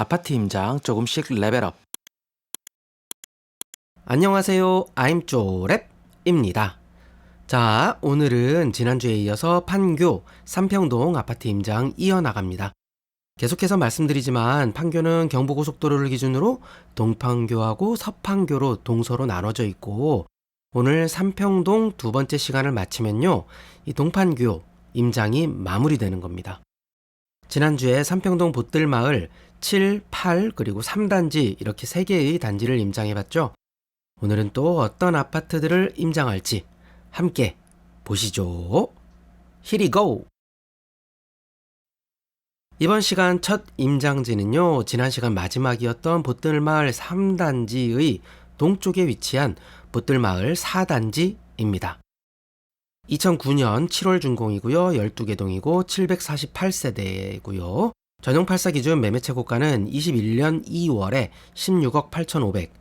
아파트 임장 조금씩 레벨업. 안녕하세요. I'm 쪼랩입니다. 자, 오늘은 지난주에 이어서 판교 삼평동 아파트 임장 이어나갑니다. 계속해서 말씀드리지만 판교는 경부고속도로를 기준으로 동판교하고 서판교로 동서로 나눠져 있고 오늘 삼평동 두 번째 시간을 마치면요. 이 동판교 임장이 마무리되는 겁니다. 지난주에 삼평동 보뜰마을 7, 8 그리고 3단지 이렇게 세 개의 단지를 임장해봤죠. 오늘은 또 어떤 아파트들을 임장할지 함께 보시죠. We go! 이번 시간 첫 임장지는요, 지난 시간 마지막이었던 보뜰마을 3단지의 동쪽에 위치한 보뜰마을 4단지입니다. 2009년 7월 준공이고요. 12개 동이고 748세대고요. 전용 8사 기준 매매 최고가는 21년 2월에 16억 8,500,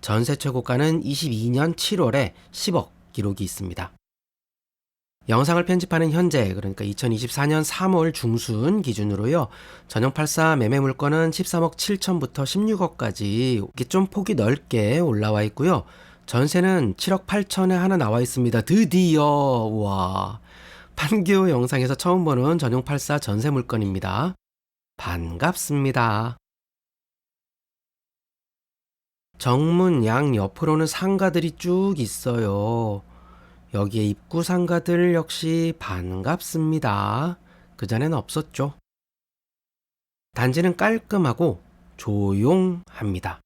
전세 최고가는 22년 7월에 10억 기록이 있습니다. 영상을 편집하는 현재, 그러니까 2024년 3월 중순 기준으로요. 전용 84 매매 물건은 13억 7천부터 16억까지 이렇게 좀 폭이 넓게 올라와 있고요. 전세는 7억 8천에 하나 나와 있습니다. 드디어 와 판교 영상에서 처음 보는 전용 84 전세 물건입니다. 반갑습니다. 정문 양 옆으로는 상가들이 쭉 있어요. 여기에 입구 상가들 역시 반갑습니다. 그전엔 없었죠. 단지는 깔끔하고 조용합니다.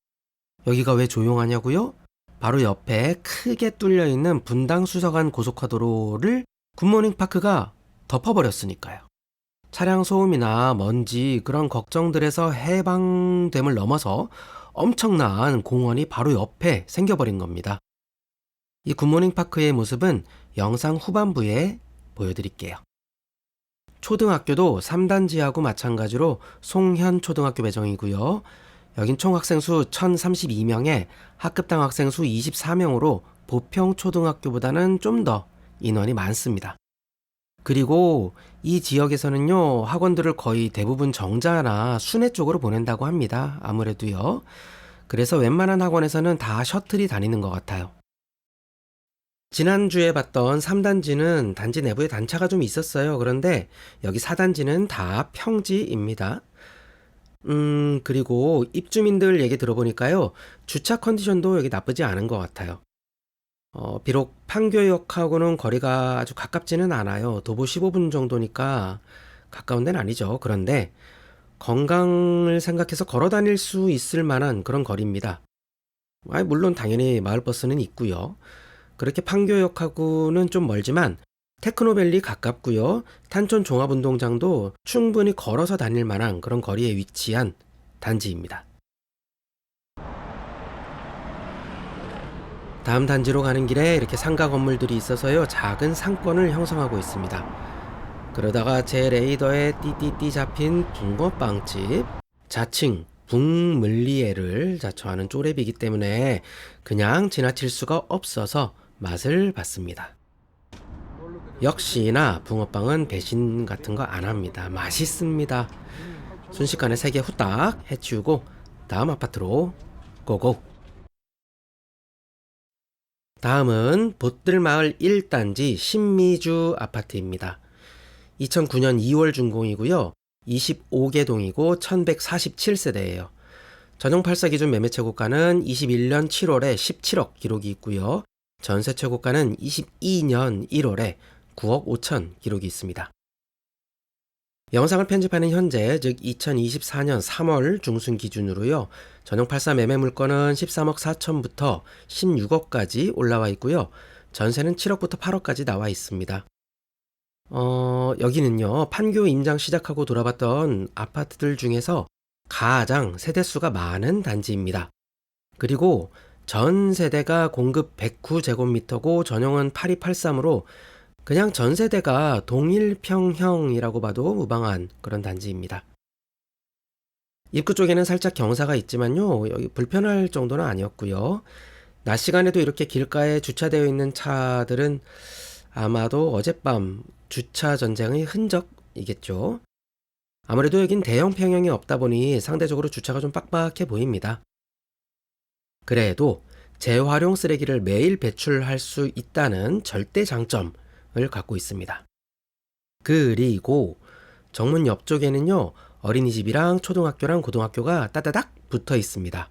여기가 왜 조용하냐고요? 바로 옆에 크게 뚫려 있는 분당 수서간 고속화도로를 굿모닝 파크가 덮어버렸으니까요. 차량 소음이나 먼지 그런 걱정들에서 해방됨을 넘어서 엄청난 공원이 바로 옆에 생겨버린 겁니다. 이 굿모닝 파크의 모습은 영상 후반부에 보여드릴게요. 초등학교도 3단지하고 마찬가지로 송현 초등학교 배정이고요. 여긴 총 학생 수 1032명에 학급당 학생 수 24명으로 보평 초등학교보다는 좀 더 인원이 많습니다. 그리고 이 지역에서는요, 학원들을 거의 대부분 정자나 순회 쪽으로 보낸다고 합니다. 아무래도요. 그래서 웬만한 학원에서는 다 셔틀이 다니는 것 같아요. 지난주에 봤던 3단지는 단지 내부에 단차가 좀 있었어요. 그런데 여기 4단지는 다 평지입니다. 음, 그리고 입주민들 얘기 들어보니까요. 주차 컨디션도 여기 나쁘지 않은 것 같아요. 어, 비록 판교역하고는 거리가 아주 가깝지는 않아요. 도보 15분 정도니까 가까운 데는 아니죠. 그런데 건강을 생각해서 걸어 다닐 수 있을 만한 그런 거리입니다. 아, 물론 당연히 마을버스는 있고요. 그렇게 판교역하고는 좀 멀지만 테크노밸리 가깝고요. 탄천 종합운동장도 충분히 걸어서 다닐 만한 그런 거리에 위치한 단지입니다. 다음 단지로 가는 길에 이렇게 상가 건물들이 있어서요. 작은 상권을 형성하고 있습니다. 그러다가 제 레이더에 띠띠띠 잡힌 붕어빵집 자칭 붕물리에를 자처하는 쪼렙이기 때문에 그냥 지나칠 수가 없어서 맛을 봤습니다. 역시나 붕어빵은 배신 같은 거 안 합니다. 맛있습니다. 순식간에 세 개 후딱 해치우고 다음 아파트로 고고. 다음은 보뜰마을 1단지 신미주 아파트입니다. 2009년 2월 준공이고요. 25개 동이고 1147세대예요. 전용 8사 기준 매매 최고가는 21년 7월에 17억 기록이 있고요. 전세 최고가는 22년 1월에 9억 5천 기록이 있습니다. 영상을 편집하는 현재, 즉 2024년 3월 중순 기준으로요. 전용 84 매매 물건은 13억 4천부터 16억까지 올라와 있고요. 전세는 7억부터 8억까지 나와 있습니다. 어, 여기는요. 판교 임장 시작하고 돌아봤던 아파트들 중에서 가장 세대수가 많은 단지입니다. 그리고 전 세대가 공급 109제곱미터고 전용은 8283으로 그냥 전 세대가 동일평형이라고 봐도 무방한 그런 단지입니다. 입구 쪽에는 살짝 경사가 있지만요. 여기 불편할 정도는 아니었고요. 낮 시간에도 이렇게 길가에 주차되어 있는 차들은 아마도 어젯밤 주차 전쟁의 흔적이겠죠. 아무래도 여긴 대형 평형이 없다 보니 상대적으로 주차가 좀 빡빡해 보입니다. 그래도 재활용 쓰레기를 매일 배출할 수 있다는 절대 장점 을 갖고 있습니다. 그리고 정문 옆쪽에는요, 어린이집이랑 초등학교랑 고등학교가 따다닥 붙어 있습니다.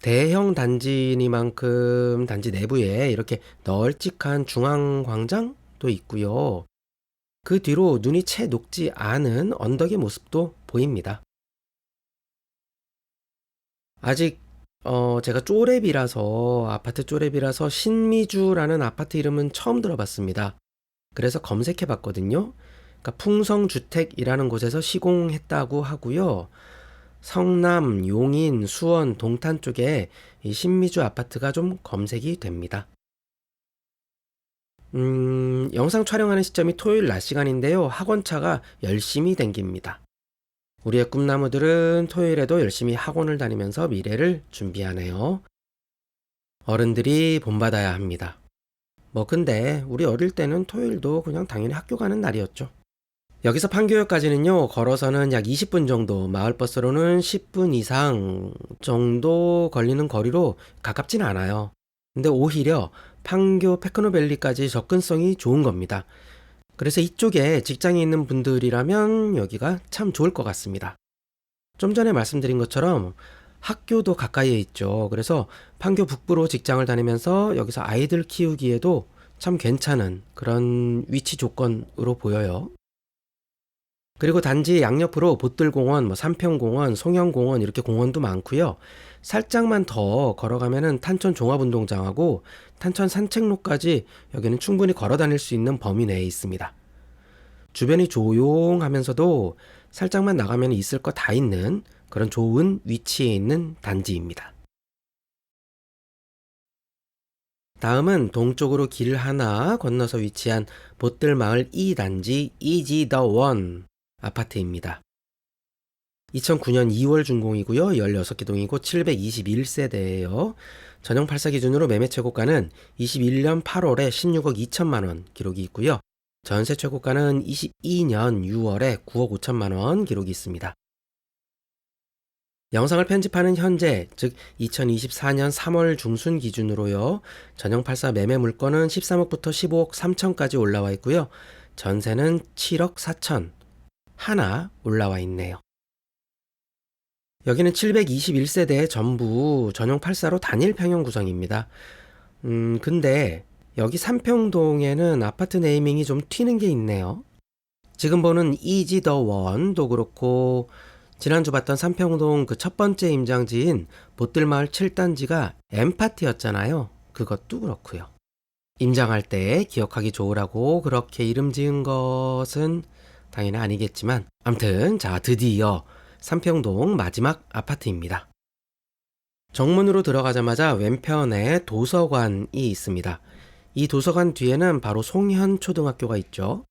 대형 단지니만큼 단지 내부에 이렇게 널찍한 중앙광장도 있고요. 그 뒤로 눈이 채 녹지 않은 언덕의 모습도 보입니다. 아직 어, 제가 쪼렙이라서 아파트 쪼렙이라서 신미주라는 아파트 이름은 처음 들어봤습니다. 그래서 검색해 봤거든요. 그러니까 풍성주택이라는 곳에서 시공했다고 하고요. 성남, 용인, 수원, 동탄 쪽에 이 신미주 아파트가 좀 검색이 됩니다. 음, 영상 촬영하는 시점이 토요일 낮 시간인데요. 학원차가 열심히 댕깁니다. 우리의 꿈나무들은 토요일에도 열심히 학원을 다니면서 미래를 준비하네요. 어른들이 본받아야 합니다. 뭐 근데 우리 어릴 때는 토요일도 그냥 당연히 학교 가는 날이었죠. 여기서 판교역까지는요, 걸어서는 약 20분 정도, 마을버스로는 10분 이상 정도 걸리는 거리로 가깝진 않아요. 근데 오히려 판교 페크노밸리까지 접근성이 좋은 겁니다. 그래서 이쪽에 직장이 있는 분들이라면 여기가 참 좋을 것 같습니다. 좀 전에 말씀드린 것처럼 학교도 가까이에 있죠. 그래서 판교 북부로 직장을 다니면서 여기서 아이들 키우기에도 참 괜찮은 그런 위치 조건으로 보여요. 그리고 단지 양옆으로 보뜰공원, 뭐 삼평공원, 송영공원 이렇게 공원도 많고요. 살짝만 더 걸어가면은 탄천 종합운동장하고 탄천 산책로까지 여기는 충분히 걸어 다닐 수 있는 범위 내에 있습니다. 주변이 조용하면서도 살짝만 나가면 있을 거 다 있는 그런 좋은 위치에 있는 단지입니다. 다음은 동쪽으로 길 하나 건너서 위치한 보뜰마을 2단지 이지 더 원 아파트입니다. 2009년 2월 준공이고요. 16개 동이고 721세대예요. 전용 8사 기준으로 매매 최고가는 21년 8월에 16억 2천만 원 기록이 있고요. 전세 최고가는 22년 6월에 9억 5천만 원 기록이 있습니다. 영상을 편집하는 현재, 즉 2024년 3월 중순 기준으로요. 전용 84 매매 물건은 13억부터 15억 3천까지 올라와 있고요. 전세는 7억 4천 하나 올라와 있네요. 여기는 721세대 전부 전용 84로 단일 평형 구성입니다. 음, 근데 여기 삼평동에는 아파트 네이밍이 좀 튀는 게 있네요. 지금 보는 이지 더 원도 그렇고 지난주 봤던 삼평동 그 첫 번째 임장지인 보뜰마을 7단지가 엠파티였잖아요. 그것도 그렇고요. 임장할 때 기억하기 좋으라고 그렇게 이름 지은 것은 당연히 아니겠지만 암튼 자 드디어 삼평동 마지막 아파트입니다. 정문으로 들어가자마자 왼편에 도서관이 있습니다. 이 도서관 뒤에는 바로 송현 초등학교가 있죠.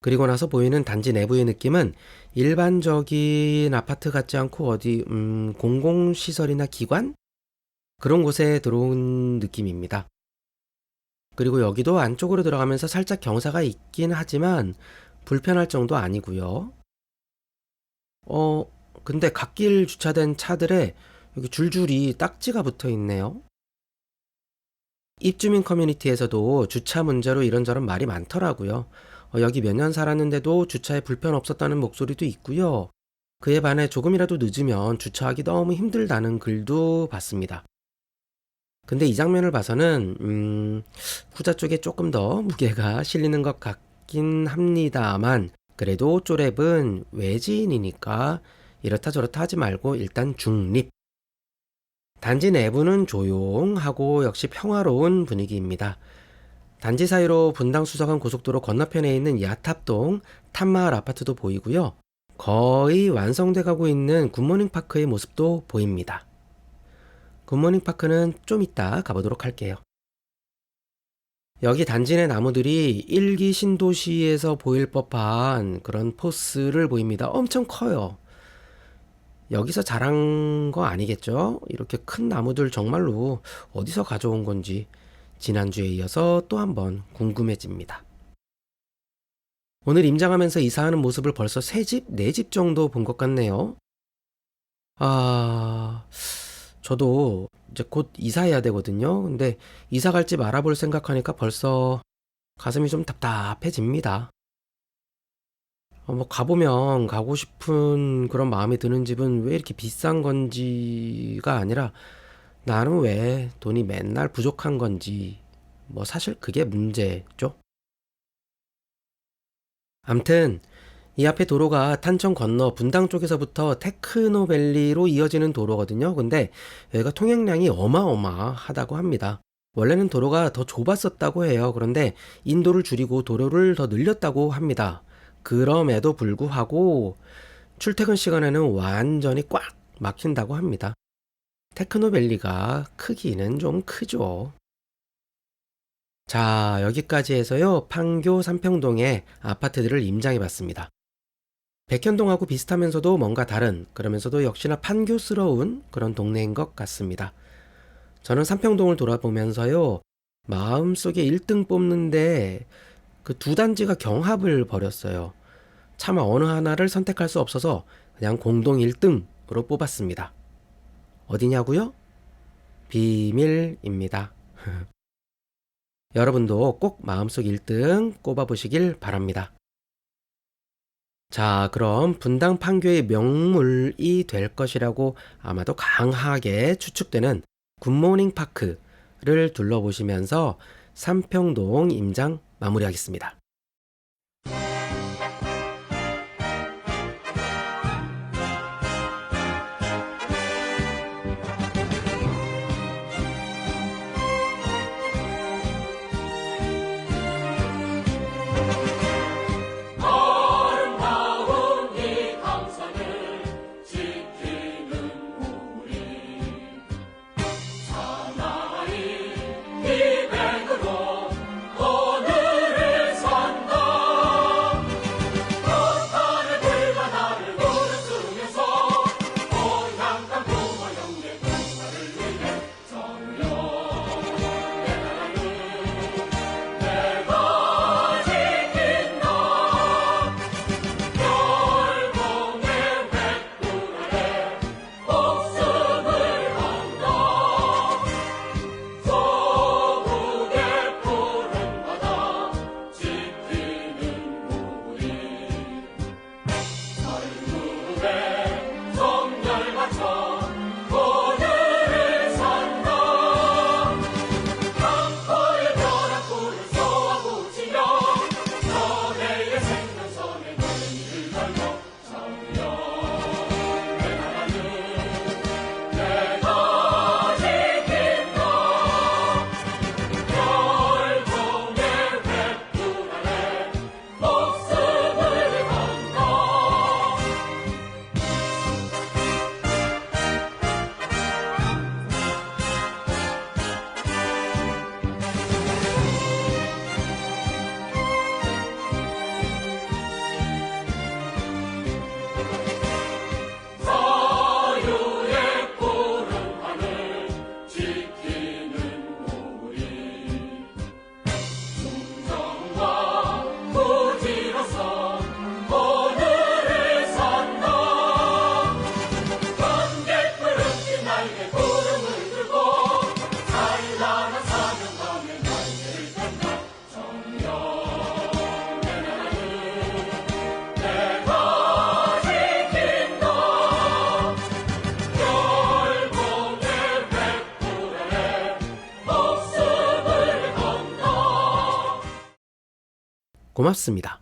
그리고 나서 보이는 단지 내부의 느낌은 일반적인 아파트 같지 않고 어디 음, 공공시설이나 기관 그런 곳에 들어온 느낌입니다. 그리고 여기도 안쪽으로 들어가면서 살짝 경사가 있긴 하지만 불편할 정도 아니고요. 어, 근데 갓길 주차된 차들에 여기 줄줄이 딱지가 붙어 있네요. 입주민 커뮤니티에서도 주차 문제로 이런저런 말이 많더라고요. 어, 여기 몇 년 살았는데도 주차에 불편 없었다는 목소리도 있고요. 그에 반해 조금이라도 늦으면 주차하기 너무 힘들다는 글도 봤습니다. 근데 이 장면을 봐서는 음, 후자 쪽에 조금 더 무게가 실리는 것 같 긴 합니다만 그래도 쪼랩은 외지인이니까 이렇다 저렇다 하지 말고 일단 중립. 단지 내부는 조용하고 역시 평화로운 분위기입니다. 단지 사이로 분당 수서간 고속도로 건너편에 있는 야탑동 탑마을 아파트도 보이고요. 거의 완성돼 가고 있는 굿모닝 파크의 모습도 보입니다. 굿모닝 파크는 좀 이따 가보도록 할게요. 여기 단지 내 나무들이 일기 신도시에서 보일 법한 그런 포스를 보입니다. 엄청 커요. 여기서 자란 거 아니겠죠? 이렇게 큰 나무들 정말로 어디서 가져온 건지 지난주에 이어서 또 한번 궁금해집니다. 오늘 임장하면서 이사하는 모습을 벌써 세 집, 네집 정도 본 것 같네요. 아, 저도 이제 곧 이사해야 되거든요. 근데 이사 갈 집 알아볼 생각하니까 벌써 가슴이 좀 답답해집니다. 어, 뭐 가보면 가고 싶은 그런 마음이 드는 집은 왜 이렇게 비싼 건지가 아니라 나는 왜 돈이 맨날 부족한 건지 뭐 사실 그게 문제죠. 암튼 이 앞에 도로가 탄천 건너 분당 쪽에서부터 테크노밸리로 이어지는 도로거든요. 근데 여기가 통행량이 어마어마하다고 합니다. 원래는 도로가 더 좁았었다고 해요. 그런데 인도를 줄이고 도로를 더 늘렸다고 합니다. 그럼에도 불구하고 출퇴근 시간에는 완전히 꽉 막힌다고 합니다. 테크노밸리가 크기는 좀 크죠. 자, 여기까지 해서요, 판교 삼평동의 아파트들을 임장해 봤습니다. 백현동하고 비슷하면서도 뭔가 다른, 그러면서도 역시나 판교스러운 그런 동네인 것 같습니다. 저는 삼평동을 돌아보면서요, 마음속에 1등 뽑는데 그 두 단지가 경합을 벌였어요. 차마 어느 하나를 선택할 수 없어서 그냥 공동 1등으로 뽑았습니다. 어디냐고요? 비밀입니다. 여러분도 꼭 마음속 1등 꼽아보시길 바랍니다. 자, 그럼 분당 판교의 명물이 될 것이라고 아마도 강하게 추측되는 굿모닝 파크를 둘러보시면서 삼평동 임장 마무리하겠습니다. 고맙습니다.